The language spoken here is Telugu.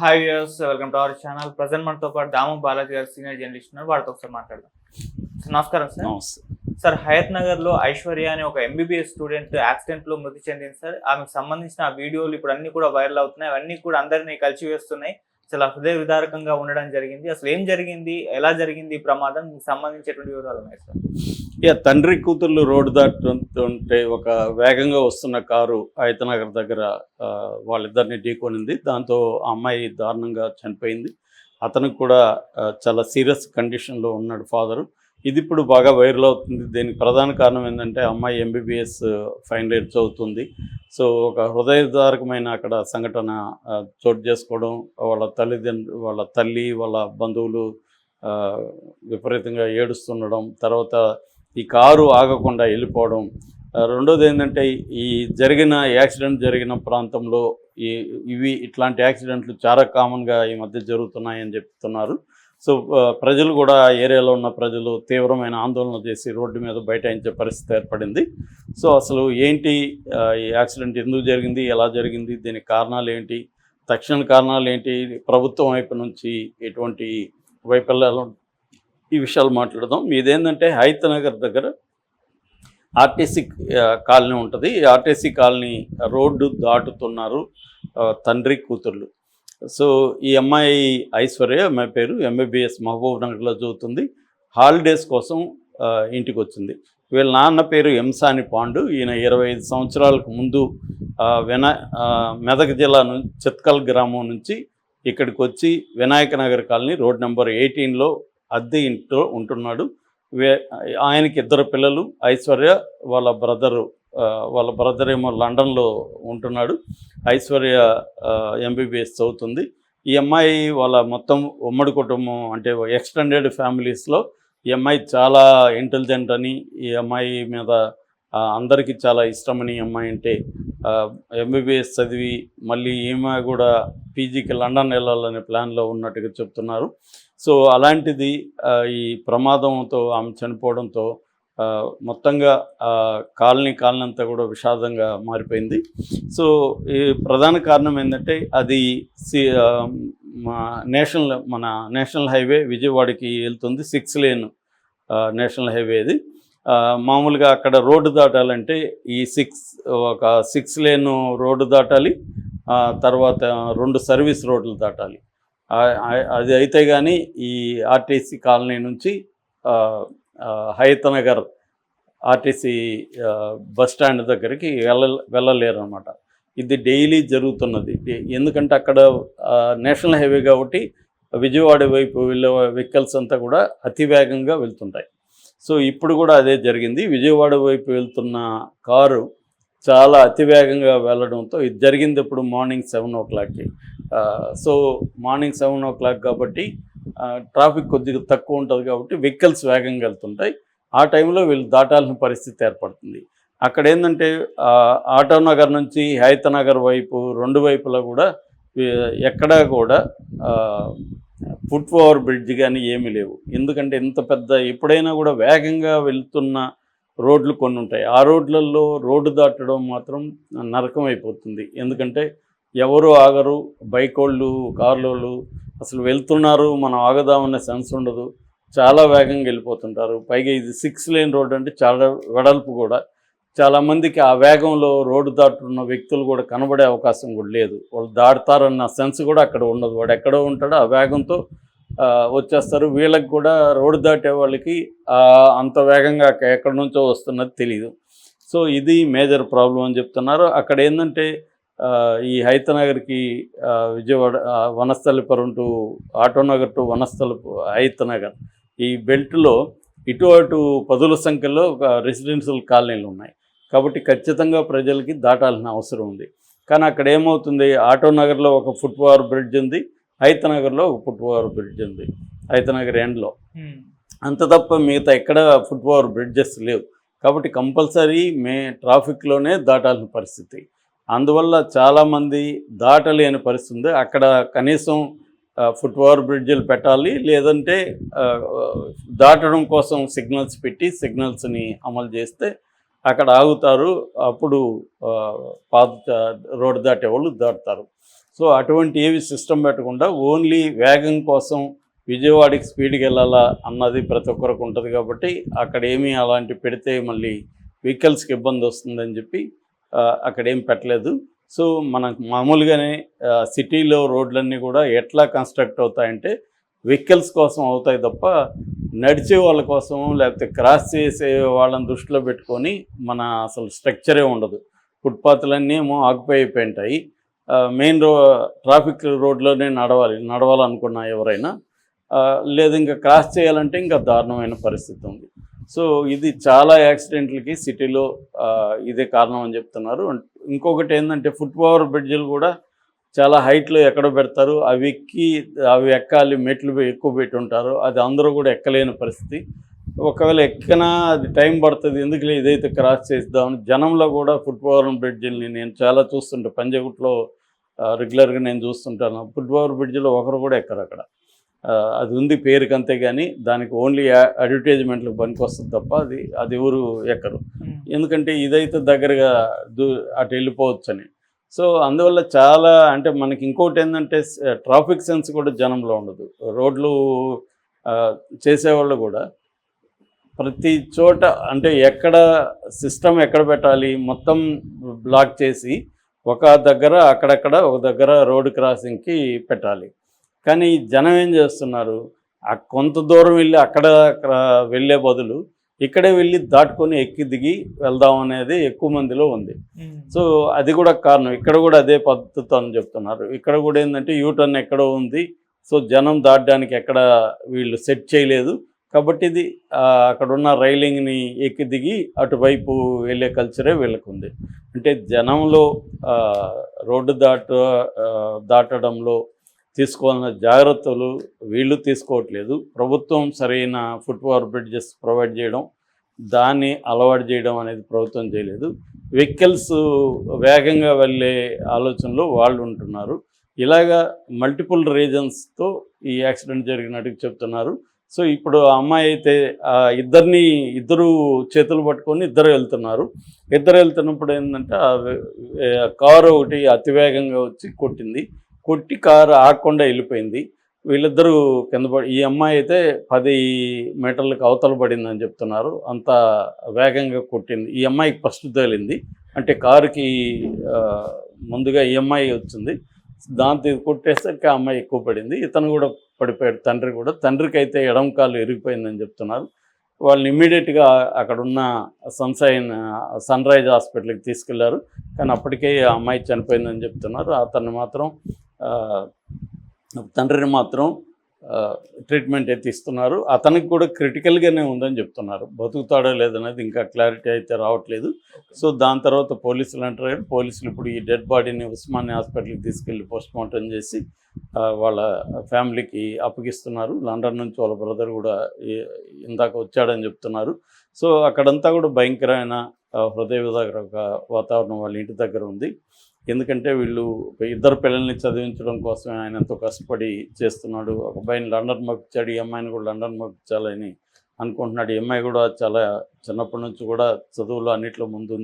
Hi viewers welcome to our channel present మనతో పాటు దాము బాలాజీ గారు సీనియర్ జర్నలిస్ట్ ఉన్నారు. వారితో ఒకసారి మాట్లాడదాం. సార్, నమస్కారం సార్. నమస్తే. సార్ హయత్ నగర్లో ఐశ్వర్య అనే ఒక ఎంబీబీఎస్ స్టూడెంట్ యాక్సిడెంట్లో మృతి చెందింది సార్. ఆమెకు సంబంధించిన ఆ వీడియోలు ఇప్పుడు అన్ని కూడా వైరల్ అవుతున్నాయి. అవన్నీ కూడా అందరినీ కలిసి వేస్తున్నాయి. చాలా హృదయ విదారకంగా ఉండడం జరిగింది. అసలు ఏం జరిగింది? ఎలా జరిగింది? ఈ ప్రమాదం దీనికి సంబంధించేటువంటి వివరాలు ఉన్నాయి సార్. ఇక తండ్రి కూతుర్లు రోడ్డు దాటుంటే ఒక వేగంగా వస్తున్న కారు ఆయతనగర్ దగ్గర వాళ్ళిద్దరిని ఢీకొనింది. దాంతో ఆ అమ్మాయి దారుణంగా చనిపోయింది. అతనికి కూడా చాలా సీరియస్ కండిషన్లో ఉన్నాడు ఫాదరు. ఇది ఇప్పుడు బాగా వైరల్ అవుతుంది. దీనికి ప్రధాన కారణం ఏంటంటే అమ్మాయి ఎంబీబీఎస్ ఫైనల్ ఇయర్ చదువుతుంది. సో ఒక హృదయదారకమైన అక్కడ సంఘటన చోటు చేసుకోవడం వాళ్ళ తల్లిదండ్రు వాళ్ళ తల్లి వాళ్ళ బంధువులు విపరీతంగా ఏడుస్తుండడం తర్వాత ఈ కారు ఆగకుండా వెళ్ళిపోవడం. రెండోది ఏంటంటే ఈ జరిగిన యాక్సిడెంట్ జరిగిన ప్రాంతంలో ఈ ఇవి ఇట్లాంటి యాక్సిడెంట్లు చాలా కామన్గా ఈ మధ్య జరుగుతున్నాయని చెప్తున్నారు. సో ప్రజలు కూడా ఆ ఏరియాలో ఉన్న ప్రజలు తీవ్రమైన ఆందోళన చేసి రోడ్డు మీద బైఠాయించే పరిస్థితి ఏర్పడింది. సో అసలు ఏంటి ఈ యాక్సిడెంట్ ఎందుకు జరిగింది ఎలా జరిగింది దీనికి కారణాలు ఏంటి తక్షణ కారణాలు ఏంటి ప్రభుత్వం వైపు నుంచి ఎటువంటి వైఫల్యాలు ఈ విషయాలు మాట్లాడదాం. మీదేంటంటే హైత్ నగర్ దగ్గర ఆర్టీసీ కాలనీ ఉంటుంది. ఈ ఆర్టీసీ కాలనీ రోడ్డు దాటుతున్నారు తండ్రి కూతుర్లు. సో ఈ అమ్మాయి ఐశ్వర్య అమ్మాయి పేరు ఎంబీబీఎస్ మహబూబ్ నగర్లో చదువుతుంది హాలిడేస్ కోసం ఇంటికి వచ్చింది వీళ్ళ నాన్న పేరు ఎంసాని పాండు. ఈయన ఇరవై ఐదు సంవత్సరాలకు ముందు విన మెదక్ జిల్లా నుంచి చిత్కల్ గ్రామం నుంచి ఇక్కడికి వచ్చి Vinayaka Nagar colony road number ఎయిటీన్లో అద్దె ఇంట్లో ఉంటున్నాడు. ఆయనకి ఇద్దరు పిల్లలు ఐశ్వర్య వాళ్ళ బ్రదరు వాళ్ళ బ్రదర్ ఏమో లండన్లో ఉంటున్నాడు. ఐశ్వర్య ఎంబీబీఎస్ చదువుతుంది. ఈ అమ్మాయి వాళ్ళ మొత్తం ఉమ్మడి కుటుంబం అంటే ఎక్స్టెండెడ్ ఫ్యామిలీస్లో ఈ అమ్మాయి చాలా ఇంటెలిజెంట్ అని ఈ అమ్మాయి మీద అందరికీ చాలా ఇష్టమని ఈ అమ్మాయి అంటే ఎంబీబీఎస్ చదివి మళ్ళీ ఈమె కూడా పీజీకి లండన్ వెళ్ళాలనే ప్లాన్లో ఉన్నట్టుగా చెప్తున్నారు. సో అలాంటిది ఈ ప్రమాదంతో ఆమె చనిపోవడంతో మొత్తంగా కాలనీ కాలనీ అంతా కూడా విషాదంగా మారిపోయింది. సో ఈ ప్రధాన కారణం ఏంటంటే అది సి మా నేషనల్ మన నేషనల్ హైవే విజయవాడకి వెళ్తుంది. సిక్స్ లేన్ నేషనల్ హైవే ఇది మామూలుగా అక్కడ రోడ్డు దాటాలంటే ఈ సిక్స్ ఒక సిక్స్ లేన్ రోడ్డు దాటాలి. తర్వాత రెండు సర్వీస్ రోడ్లు దాటాలి. అది అయితే కానీ ఈ ఆర్టీసీ కాలనీ నుంచి హైతనగర్ ఆర్టీసీ బస్ స్టాండ్ దగ్గరికి వెళ్ళ వెళ్ళలేరు అనమాట ఇది డైలీ జరుగుతున్నది. డే- ఎందుకంటే అక్కడ నేషనల్ హైవే కాబట్టి విజయవాడ వైపు వెళ్ళే వెహికల్స్ అంతా కూడా అతి వేగంగా వెళ్తుంటాయి. సో ఇప్పుడు కూడా అదే జరిగింది. విజయవాడ వైపు వెళ్తున్న కారు చాలా అతివేగంగా వెళ్ళడంతో ఇది జరిగింది ఇప్పుడు మార్నింగ్ సెవెన్ ఓ క్లాక్కి. So morning seven o'clock కాబట్టి ట్రాఫిక్ కొద్దిగా తక్కువ ఉంటుంది కాబట్టి వెహికల్స్ వేగంగా వెళ్తుంటాయి. ఆ టైంలో వీళ్ళు దాటాల్సిన పరిస్థితి ఏర్పడుతుంది. అక్కడ ఏంటంటే ఆటోనగర్ ఆటో నగర్ నుంచి హైతనగర్ వైపు రెండు వైపులా కూడా ఎక్కడా కూడా ఫుట్ ఓవర్ బ్రిడ్జ్ కానీ ఏమీ లేవు. ఎందుకంటే ఇంత పెద్ద ఎప్పుడైనా కూడా వేగంగా వెళ్తున్న రోడ్లు కొన్ని ఉంటాయి. ఆ రోడ్లలో రోడ్డు దాటడం మాత్రం నరకం అయిపోతుంది. ఎందుకంటే ఎవరు ఆగరు బైక్ వాళ్ళు కార్లోళ్ళు అసలు వెళ్తున్నారు మనం ఆగదామనే సెన్స్ ఉండదు. చాలా వేగంగా వెళ్ళిపోతుంటారు. పైగా ఇది సిక్స్ లేన్ రోడ్ అంటే చాలా వెడల్పు కూడా. చాలామందికి ఆ వేగంలో రోడ్డు దాటున్న వ్యక్తులు కూడా కనబడే అవకాశం కూడా లేదు. వాళ్ళు దాటుతారన్న సెన్స్ కూడా అక్కడ ఉండదు. వాడు ఎక్కడో ఉంటాడో ఆ వేగంతో వచ్చేస్తారు. వీళ్ళకి కూడా రోడ్డు దాటే వాళ్ళకి అంత వేగంగా ఎక్కడి నుంచో వస్తున్నది తెలియదు సో ఇది మేజర్ ప్రాబ్లం అని చెప్తున్నారు. అక్కడ ఏంటంటే ఈ హైతనగర్కి విజయవాడ వనస్థలిపురం టు ఆటోనగర్ టు వనస్థల హైతనగర్ ఈ బెల్ట్లో ఇటు అటు పదుల సంఖ్యలో ఒక రెసిడెన్షియల్ కాలనీలు ఉన్నాయి. కాబట్టి ఖచ్చితంగా ప్రజలకి దాటాల్సిన అవసరం ఉంది. కానీ అక్కడ ఏమవుతుంది? ఆటో నగర్లో ఒక ఫుట్ ఓవర్ బ్రిడ్జ్ ఉంది. హైతనగర్లో ఒక ఫుట్ ఓవర్ బ్రిడ్జ్ ఉంది. హైతనగర్ ఎండ్లో. అంత తప్ప మిగతా ఎక్కడ ఫుట్ ఓవర్ బ్రిడ్జెస్ లేవు. కాబట్టి కంపల్సరీ మే ట్రాఫిక్లోనే దాటాల్సిన పరిస్థితి. అందువల్ల చాలామంది దాటలేని పరిస్థితి ఉంది అక్కడ కనీసం ఫుట్ ఓవర్ బ్రిడ్జిలు పెట్టాలి లేదంటే దాటడం కోసం సిగ్నల్స్ పెట్టి సిగ్నల్స్ని అమలు చేస్తే అక్కడ ఆగుతారు. అప్పుడు పాద పాత రోడ్డు దాటే వాళ్ళు దాటుతారు. సో అటువంటి ఏవి సిస్టమ్ పెట్టకుండా ఓన్లీ వేగం కోసం విజయవాడకి స్పీడ్కి వెళ్ళాలా అన్నది ప్రతి ఒక్కరికి ఉంటుంది కాబట్టి అక్కడ ఏమీ అలాంటి పెడితే మళ్ళీ వెహికల్స్కి ఇబ్బంది వస్తుందని చెప్పి అక్కడ ఏం పెట్టలేదు. సో మనకు మామూలుగానే సిటీలో రోడ్లన్నీ కూడా ఎట్లా కన్స్ట్రక్ట్ అవుతాయంటే వెహికల్స్ కోసం అవుతాయి తప్ప నడిచే వాళ్ళ కోసం లేకపోతే క్రాస్ చేసే వాళ్ళని దృష్టిలో పెట్టుకొని మన అసలు స్ట్రక్చరే ఉండదు. ఫుట్పాత్లన్నీ ఏమో ఆక్యుపై ఉంటాయి మెయిన్ రో ట్రాఫిక్ రోడ్లోనే నడవాలి నడవాలనుకున్నా ఎవరైనా. లేదు ఇంకా క్రాస్ చేయాలంటే ఇంకా దారుణమైన పరిస్థితి ఉంది. సో ఇది చాలా యాక్సిడెంట్లకి సిటీలో ఇదే కారణం అని చెప్తున్నారు. ఇంకొకటి ఏంటంటే ఫుట్ ఓవర్ బ్రిడ్జ్లు కూడా చాలా హైట్లో ఎక్కడ పెడతారు? అవి ఎక్కి అవి ఎక్కాలి మెట్లు ఎక్కువ పెట్టి ఉంటారు. అది అందరూ కూడా ఎక్కలేని పరిస్థితి. ఒకవేళ ఎక్కినా అది టైం పడుతుంది. ఎందుకు ఇదైతే క్రాస్ చేద్దామని జనంలో కూడా ఫుట్ ఓవర్ బ్రిడ్జిల్ని నేను చాలా చూస్తుంటే. పంజగుట్లో రెగ్యులర్గా నేను చూస్తుంటాను. ఫుట్ ఓవర్ బ్రిడ్జిలో ఒకరు కూడా ఎక్కరు అక్కడ. అది ఉంది పేరుకి అంతే కానీ దానికి ఓన్లీ అడ్వర్టైజ్మెంట్లకు పనికి వస్తుంది తప్ప అది అది ఎవరు ఎక్కరు. ఎందుకంటే ఇదైతే దగ్గరగా దూ అటు వెళ్ళిపోవచ్చని. సో అందువల్ల చాలా అంటే మనకి ఇంకోటి ఏంటంటే ట్రాఫిక్ సెన్స్ కూడా జనంలో ఉండదు. రోడ్లు చేసేవాళ్ళు కూడా ప్రతి చోట అంటే ఎక్కడ సిస్టమ్ ఎక్కడ పెట్టాలి మొత్తం బ్లాక్ చేసి ఒక దగ్గర అక్కడక్కడ ఒక దగ్గర రోడ్ క్రాసింగ్కి పెట్టాలి. కానీ జనం ఏం చేస్తున్నారు? ఆ కొంత దూరం వెళ్ళి అక్కడ వెళ్ళే బదులు ఇక్కడే వెళ్ళి దాటుకొని ఎక్కి దిగి వెళ్దాం అనేది ఎక్కువ మందిలో ఉంది. సో అది కూడా కారణం. ఇక్కడ కూడా అదే పద్ధతి అని చెప్తున్నారు. ఇక్కడ కూడా ఏంటంటే యూటర్న్ ఎక్కడో ఉంది. సో జనం దాటడానికి ఎక్కడ వీళ్ళు సెట్ చేయలేదు. కాబట్టి ఇది ఆ, అక్కడ ఉన్న రైలింగ్ని ఎక్కి దిగి అటువైపు వెళ్ళే కల్చరే వీళ్ళకు ఉంది అంటే జనంలో రోడ్డు దాట దాటడంలో తీసుకోవాలన్న జాగ్రత్తలు వీళ్ళు తీసుకోవట్లేదు. ప్రభుత్వం సరైన ఫుట్ఓవర్ బ్రిడ్జెస్ ప్రొవైడ్ చేయడం దాన్ని అలవాటు చేయడం అనేది ప్రభుత్వం చేయలేదు. వెహికల్స్ వేగంగా వెళ్ళే ఆలోచనలో వాళ్ళు ఉంటున్నారు. ఇలాగా మల్టిపుల్ రీజన్స్తో ఈ యాక్సిడెంట్ జరిగినట్టు చెప్తున్నారు. సో ఇప్పుడు ఆ అమ్మాయి అయితే ఇద్దరిని ఇద్దరు చేతులు పట్టుకొని ఇద్దరు వెళ్తున్నారు. ఇద్దరు వెళ్తున్నప్పుడు ఏంటంటే కారు ఒకటి అతివేగంగా వచ్చి కొట్టింది. కొట్టి కారు ఆగకుండా వెళ్ళిపోయింది. వీళ్ళిద్దరూ కింద పడి ఈ అమ్మాయి అయితే పది మీటర్లకు అవతల పడిందని చెప్తున్నారు. అంత వేగంగా కొట్టింది. ఈ అమ్మాయికి ఫస్ట్ తగిలింది. అంటే కారుకి ముందుగా ఈ అమ్మాయి వచ్చింది. దాంతో ఇది కొట్టేసరికి ఆ అమ్మాయి ఎక్కువ పడింది. ఇతను కూడా పడిపోయాడు. తండ్రి కూడా. తండ్రికి అయితే ఎడం కాలు ఎరిగిపోయిందని చెప్తున్నారు. వాళ్ళని ఇమ్మీడియట్గా అక్కడున్న సన్సైన్ సన్ రైజ్ హాస్పిటల్కి తీసుకెళ్ళారు. కానీ అప్పటికే ఆ అమ్మాయి చనిపోయిందని చెప్తున్నారు. అతన్ని మాత్రం తండ్రిని మాత్రం ట్రీట్మెంట్ అయితే ఇస్తున్నారు. అతనికి కూడా క్రిటికల్గానే ఉందని చెప్తున్నారు. బతుకుతాడో లేదనేది ఇంకా క్లారిటీ అయితే రావట్లేదు. సో దాని తర్వాత పోలీసులు అంటారు పోలీసులు ఇప్పుడు ఈ డెడ్ బాడీని ఉస్మానియా హాస్పిటల్కి తీసుకెళ్ళి పోస్ట్మార్టం చేసి వాళ్ళ ఫ్యామిలీకి అప్పగిస్తున్నారు. లండన్ నుంచి వాళ్ళ బ్రదర్ కూడా ఇందాక వచ్చాడని చెప్తున్నారు. సో అక్కడంతా కూడా భయంకరమైన హృదయ హృదయ ఒక వాతావరణం వాళ్ళ ఇంటి దగ్గర ఉంది. ఎందుకంటే వీళ్ళు ఇద్దరు పిల్లల్ని చదివించడం కోసం ఆయన ఎంతో కష్టపడి చేస్తున్నాడు. ఒక అబ్బాయిని లండన్ పంపించాడు ఈ అమ్మాయిని కూడా లండన్ పంపించాలని అనుకుంటున్నాడు. ఈ అమ్మాయి కూడా చాలా చిన్నప్పటి నుంచి కూడా చదువులో అన్నిట్లో ముందు